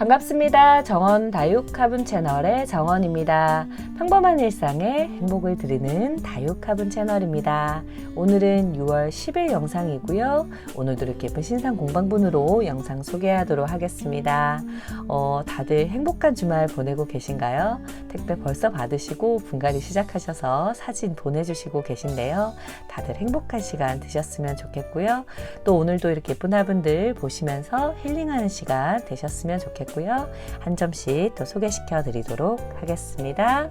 반갑습니다. 정원 다육 화분 채널의 정원입니다. 평범한 일상에 행복을 드리는 다육 화분 채널입니다. 오늘은 6월 10일 영상이고요. 오늘도 이렇게 예쁜 신상 공방분으로 영상 소개하도록 하겠습니다. 어, 다들 행복한 주말 보내고 계신가요? 택배 벌써 받으시고 분갈이 시작하셔서 사진 보내주시고 계신데요. 다들 행복한 시간 되셨으면 좋겠고요. 또 오늘도 이렇게 예쁜 화분들 보시면서 힐링하는 시간 되셨으면 좋겠고요. 한 점씩 또 소개시켜 드리도록 하겠습니다.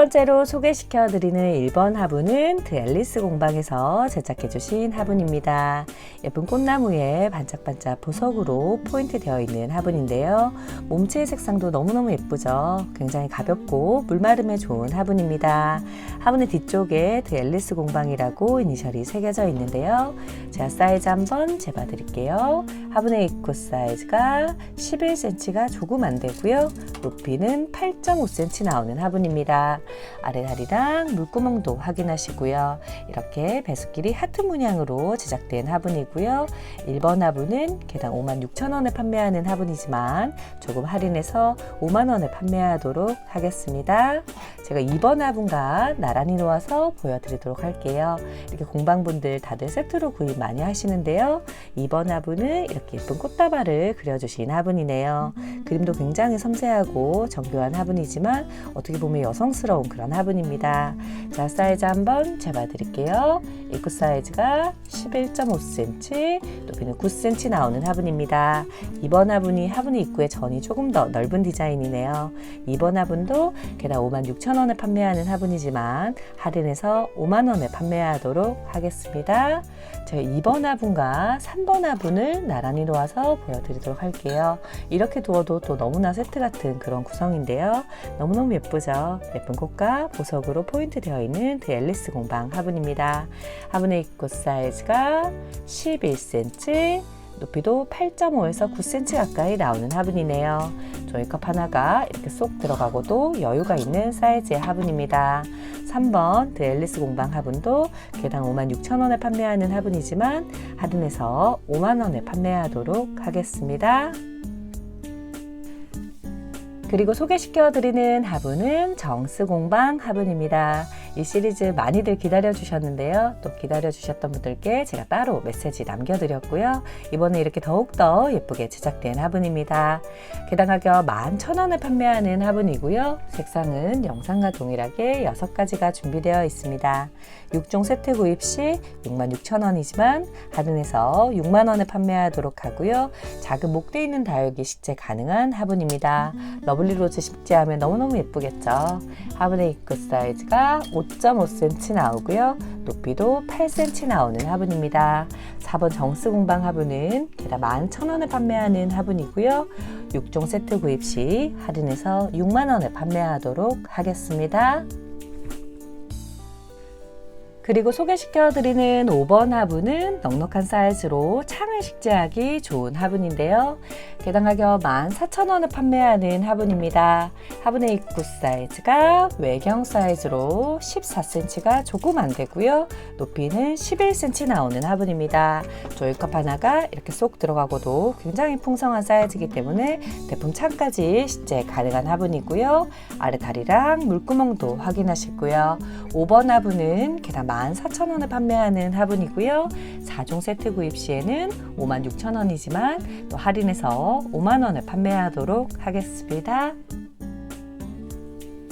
첫 번째로 소개시켜 드리는 1번 화분은 드 앨리스 공방에서 제작해 주신 화분입니다. 예쁜 꽃나무에 반짝반짝 보석으로 포인트 되어 있는 화분인데요. 몸체의 색상도 너무너무 예쁘죠. 굉장히 가볍고 물마름에 좋은 화분입니다. 화분의 뒤쪽에 드 앨리스 공방이라고 이니셜이 새겨져 있는데요. 제가 사이즈 한번 재봐 드릴게요. 화분의 입구 사이즈가 11cm가 조금 안 되고요. 높이는 8.5cm 나오는 화분입니다. 아래 다리랑 물구멍도 확인하시고요. 이렇게 배수길이 하트 문양으로 제작된 화분이고요. 1번 화분은 개당 56,000원에 판매하는 화분이지만 조금 할인해서 5만원에 판매하도록 하겠습니다. 제가 2번 화분과 나란히 놓아서 보여드리도록 할게요. 이렇게 공방분들 다들 세트로 구입 많이 하시는데요. 2번 화분은 이렇게 예쁜 꽃다발을 그려주신 화분이네요. 그림도 굉장히 섬세하고 정교한 화분이지만 어떻게 보면 여성스러운 그런 화분입니다. 자, 사이즈 한번 재봐드릴게요. 입구 사이즈가 11.5cm, 높이는 9cm 나오는 화분입니다. 이번 화분이 화분의 입구의 전이 조금 더 넓은 디자인이네요. 이번 화분도 게다가 56,000원에 판매하는 화분이지만 할인해서 5만원에 판매하도록 하겠습니다. 제가 2번 화분과 3번 화분을 나란히 놓아서 보여드리도록 할게요. 이렇게 두어도 또 너무나 세트 같은 그런 구성인데요. 너무너무 예쁘죠? 예쁜 꽃과 보석으로 포인트 되어 있는 드 앨리스 공방 화분입니다. 화분의 입구 사이즈가 11cm, 높이도 8.5에서 9cm 가까이 나오는 화분이네요. 종이컵 하나가 이렇게 쏙 들어가고도 여유가 있는 사이즈의 화분입니다. 3번 드 앨리스 공방 화분도 개당 56,000원에 판매하는 화분이지만 할인해서 5만원에 판매하도록 하겠습니다. 그리고 소개시켜 드리는 화분은 정스 공방 화분입니다. 이 시리즈 많이들 기다려 주셨는데요. 또 기다려 주셨던 분들께 제가 따로 메시지 남겨드렸고요. 이번에 이렇게 더욱더 예쁘게 제작된 화분입니다. 개당 가격 11,000원에 판매하는 화분이고요. 색상은 영상과 동일하게 6가지가 준비되어 있습니다. 6종 세트 구입 시 66,000원이지만 할인해서 6만원에 판매하도록 하고요. 작은 목대 있는 다육이 식재 가능한 화분입니다. 러블리 로즈 식재하면 너무너무 예쁘겠죠. 화분의 입구 사이즈가 5.5cm 나오고요. 높이도 8cm 나오는 화분입니다. 4번 정스 공방 화분은 게다 11,000원에 판매하는 화분이고요. 6종 세트 구입 시 할인해서 6만원에 판매하도록 하겠습니다. 그리고 소개시켜드리는 5번 화분은 넉넉한 사이즈로 창을 식재하기 좋은 화분인데요. 개당 가격 14,000원에 판매하는 화분입니다. 화분의 입구 사이즈가 외경 사이즈로 14cm가 조금 안 되고요. 높이는 11cm 나오는 화분입니다. 조이컵 하나가 이렇게 쏙 들어가고도 굉장히 풍성한 사이즈이기 때문에 대품 창까지 식재 가능한 화분이고요. 아래 다리랑 물구멍도 확인하시고요. 5번 화분은 개당 14,000원에 판매하는 화분이고요. 4종 세트 구입 시에는 56,000원이지만 또 할인해서 5만원에 판매하도록 하겠습니다.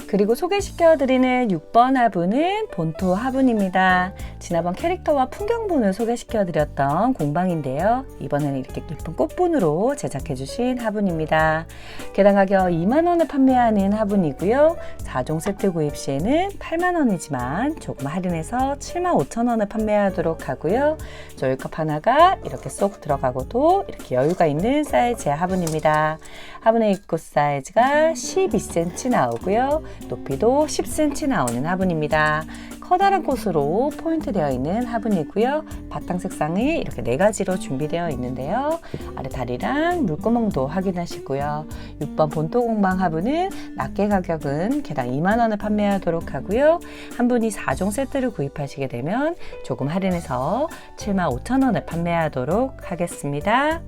그리고 소개시켜 드리는 6번 화분은 본토 화분입니다. 지난번 캐릭터와 풍경분을 소개시켜드렸던 공방인데요. 이번에는 이렇게 예쁜 꽃분으로 제작해주신 화분입니다. 개당 가격 2만원에 판매하는 화분이고요. 4종 세트 구입 시에는 8만원이지만 조금 할인해서 7만 5천원에 판매하도록 하고요. 조이컵 하나가 이렇게 쏙 들어가고도 이렇게 여유가 있는 사이즈의 화분입니다. 화분의 입구 사이즈가 12cm 나오고요. 높이도 10cm 나오는 화분입니다. 커다란 꽃으로 포인트 되어 있는 화분이고요. 바탕 색상이 이렇게 네 가지로 준비되어 있는데요. 아래 다리랑 물구멍도 확인하시고요. 6번 본토 공방 화분은 낱개 가격은 개당 2만원에 판매하도록 하고요. 한 분이 4종 세트를 구입하시게 되면 조금 할인해서 7만 5천원에 판매하도록 하겠습니다.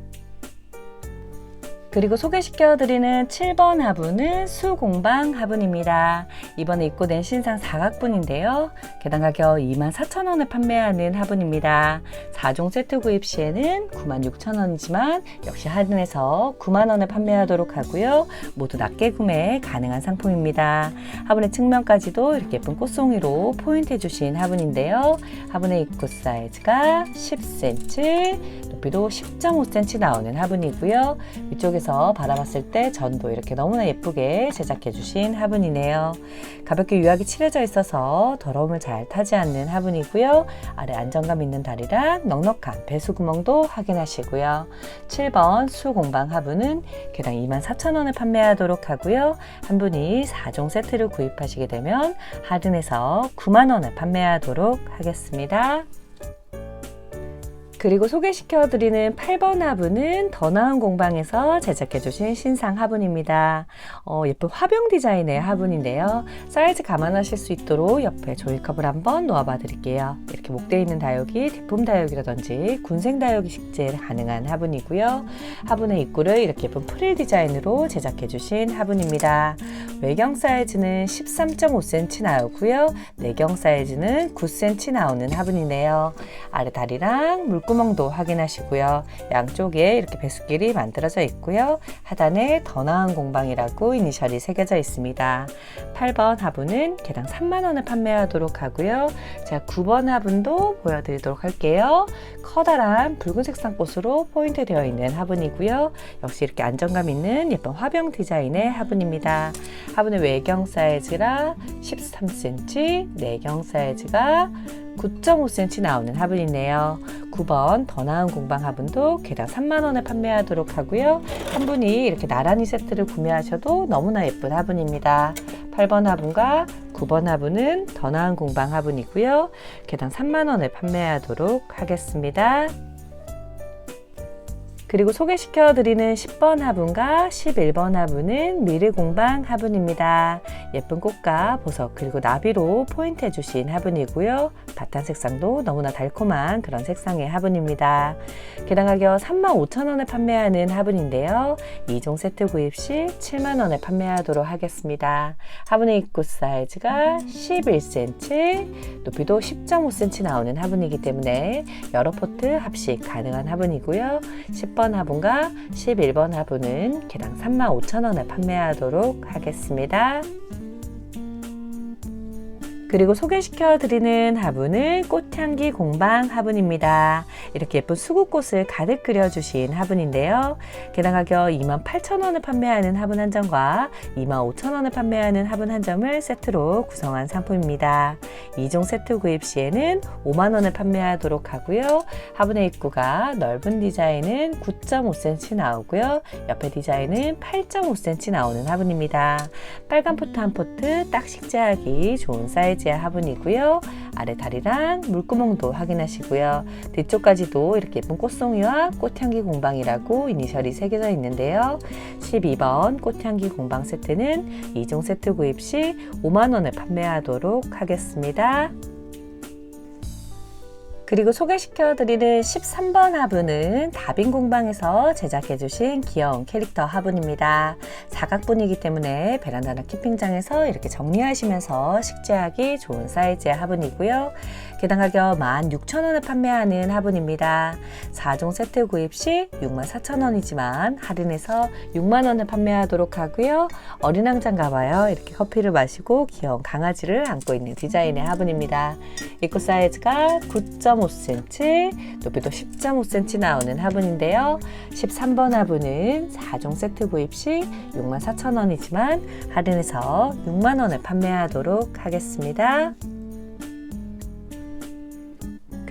그리고 소개시켜드리는 7번 화분은 수공방 화분입니다. 이번에 입고된 신상 사각분인데요. 개당 가 격 24,000원에 판매하는 화분입니다. 4종 세트 구입 시에는 96,000원이지만 역시 할인해서 9만원에 판매하도록 하고요. 모두 낮게 구매 가능한 상품입니다. 화분의 측면까지도 이렇게 예쁜 꽃송이로 포인트 해주신 화분인데요. 화분의 입구 사이즈가 10cm, 높이도 10.5cm 나오는 화분이고요. 위쪽에서 바라봤을 때 전도 이렇게 너무나 예쁘게 제작해 주신 화분이네요. 가볍게 유화기 칠해져 있어서 더러움을 잘 타지 않는 화분이고요. 아래 안정감 있는 다리랑 넉넉한 배수 구멍도 확인하시고요. 7번 수공방 화분은 개당 24,000원에 판매하도록 하고요. 한 분이 4종 세트를 구입하시게 되면 할인해서 9만원에 판매하도록 하겠습니다. 그리고 소개시켜드리는 8번 화분은 더 나은 공방에서 제작해주신 신상 화분입니다. 어, 예쁜 화병 디자인의 화분인데요. 사이즈 감안하실 수 있도록 옆에 조이컵을 한번 놓아봐 드릴게요. 이렇게 목대 있는 다육이 대품 다육이라든지 군생 다육이 식재 가능한 화분이고요. 화분의 입구를 이렇게 예쁜 프릴 디자인으로 제작해주신 화분입니다. 외경 사이즈는 13.5cm 나오고요. 내경 사이즈는 9cm 나오는 화분이네요. 아래 다리랑 물고 구멍도 확인하시고요. 양쪽에 이렇게 배수길이 만들어져 있고요. 하단에 더 나은 공방이라고 이니셜이 새겨져 있습니다. 8번 화분은 개당 3만원에 판매하도록 하고요. 제가 9번 화분도 보여드리도록 할게요. 커다란 붉은색 쌍꽃으로 포인트 되어 있는 화분이고요. 역시 이렇게 안정감 있는 예쁜 화병 디자인의 화분입니다. 화분의 외경 사이즈라 13cm, 내경 사이즈가 9.5cm 나오는 화분이네요. 9번 더 나은 공방 화분도 개당 3만원에 판매하도록 하고요. 한 분이 이렇게 나란히 세트를 구매하셔도 너무나 예쁜 화분입니다. 8번 화분과 9번 화분은 더 나은 공방 화분이고요. 개당 3만원에 판매하도록 하겠습니다. 그리고 소개시켜 드리는 10번 화분과 11번 화분은 미르공방 화분입니다. 예쁜 꽃과 보석 그리고 나비로 포인트 해 주신 화분이고요. 바탕 색상도 너무나 달콤한 그런 색상의 화분입니다. 개당 가격 35,000원에 판매하는 화분인데요. 2종 세트 구입 시 7만원에 판매하도록 하겠습니다. 화분의 입구 사이즈가 11cm, 높이도 10.5cm 나오는 화분이기 때문에 여러 포트 합식 가능한 화분이고요. 10번 10번 화분과 11번 화분은 개당 35,000원에 판매하도록 하겠습니다. 그리고 소개시켜 드리는 화분은 꽃향기 공방 화분입니다. 이렇게 예쁜 수국꽃을 가득 그려주신 화분인데요. 개당 가격 28,000원에 판매하는 화분 한 점과 25,000원에 판매하는 화분 한 점을 세트로 구성한 상품입니다. 2종 세트 구입 시에는 5만원에 판매하도록 하고요. 화분의 입구가 넓은 디자인은 9.5cm 나오고요. 옆에 디자인은 8.5cm 나오는 화분입니다. 빨간 포트 한 포트 딱 식재하기 좋은 사이즈 사이즈의 화분이고요. 아래 다리랑 물구멍도 확인하시고요. 뒤쪽까지도 이렇게 예쁜 꽃송이와 꽃향기 공방이라고 이니셜이 새겨져 있는데요. 12번 꽃향기 공방 세트는 2종 세트 구입 시 5만원에 판매하도록 하겠습니다. 그리고 소개시켜드리는 13번 화분은 다빈 공방에서 제작해주신 귀여운 캐릭터 화분입니다. 사각분이기 때문에 베란다나 캠핑장에서 이렇게 정리하시면서 식재하기 좋은 사이즈의 화분이고요. 개당 가격 16,000원에 판매하는 화분입니다. 4종 세트 구입 시 64,000원이지만 할인해서 6만원에 판매하도록 하고요. 어린 왕자인가 봐요. 이렇게 커피를 마시고 귀여운 강아지를 안고 있는 디자인의 화분입니다. 입구 사이즈가 9.5cm, 높이도 10.5cm 나오는 화분인데요. 13번 화분은 4종 세트 구입 시 64,000원이지만 할인해서 6만원에 판매하도록 하겠습니다.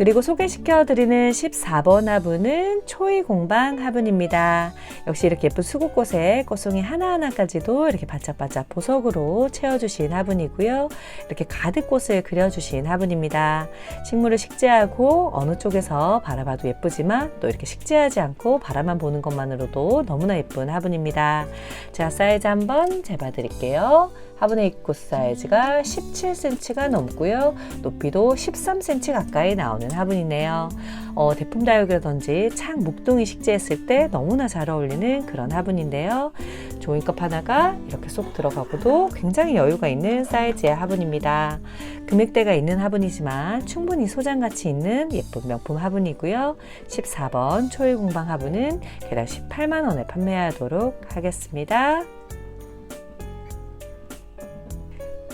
그리고 소개시켜 드리는 14번 화분은 초이 공방 화분입니다. 역시 이렇게 예쁜 수국꽃에 꽃송이 하나하나까지도 이렇게 바짝바짝 보석으로 채워주신 화분이고요. 이렇게 가득 꽃을 그려주신 화분입니다. 식물을 식재하고 어느 쪽에서 바라봐도 예쁘지만 또 이렇게 식재하지 않고 바라만 보는 것만으로도 너무나 예쁜 화분입니다. 자, 사이즈 한번 재봐드릴게요. 화분의 입구 사이즈가 17cm가 넘고요. 높이도 13cm 가까이 나오는 화분이네요. 어, 대품 다육이라든지 창 목동이 식재했을 때 너무나 잘 어울리는 그런 화분인데요. 종이컵 하나가 이렇게 쏙 들어가고도 굉장히 여유가 있는 사이즈의 화분입니다. 금액대가 있는 화분이지만 충분히 소장가치 있는 예쁜 명품 화분이고요. 14번 초일 공방 화분은 개당 18만 원에 판매하도록 하겠습니다.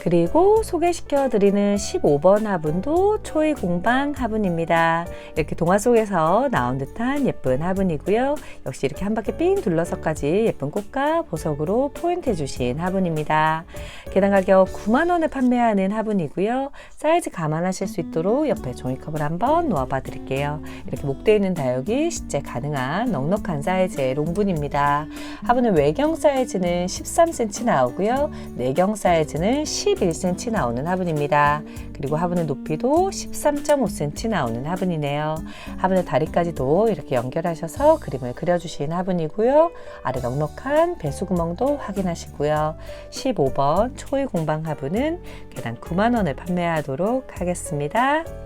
그리고 소개시켜 드리는 15번 화분도 초이 공방 화분입니다. 이렇게 동화 속에서 나온 듯한 예쁜 화분이고요. 역시 이렇게 한 바퀴 삥 둘러서까지 예쁜 꽃과 보석으로 포인트 주신 화분입니다. 개당 가격 9만 원에 판매하는 화분이고요. 사이즈 감안하실 수 있도록 옆에 종이컵을 한번 놓아봐 드릴게요. 이렇게 목대 있는 다육이 실제 가능한 넉넉한 사이즈의 롱분입니다. 화분의 외경 사이즈는 13cm 나오고요. 내경 사이즈는 11cm 나오는 화분입니다. 그리고 화분의 높이도 13.5cm 나오는 화분이네요. 화분의 다리까지도 이렇게 연결하셔서 그림을 그려주신 화분이고요. 아래 넉넉한 배수구멍도 확인하시고요. 15번 초이 공방 화분은 개당 9만원에 판매하도록 하겠습니다.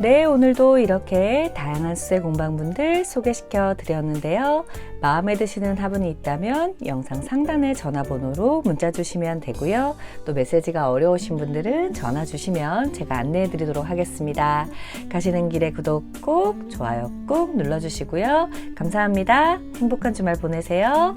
네, 오늘도 이렇게 다양한 수제 공방분들 소개시켜 드렸는데요. 마음에 드시는 화분이 있다면 영상 상단의 전화번호로 문자 주시면 되고요. 또 메시지가 어려우신 분들은 전화 주시면 제가 안내해 드리도록 하겠습니다. 가시는 길에 구독 꼭, 좋아요 꼭 눌러주시고요. 감사합니다. 행복한 주말 보내세요.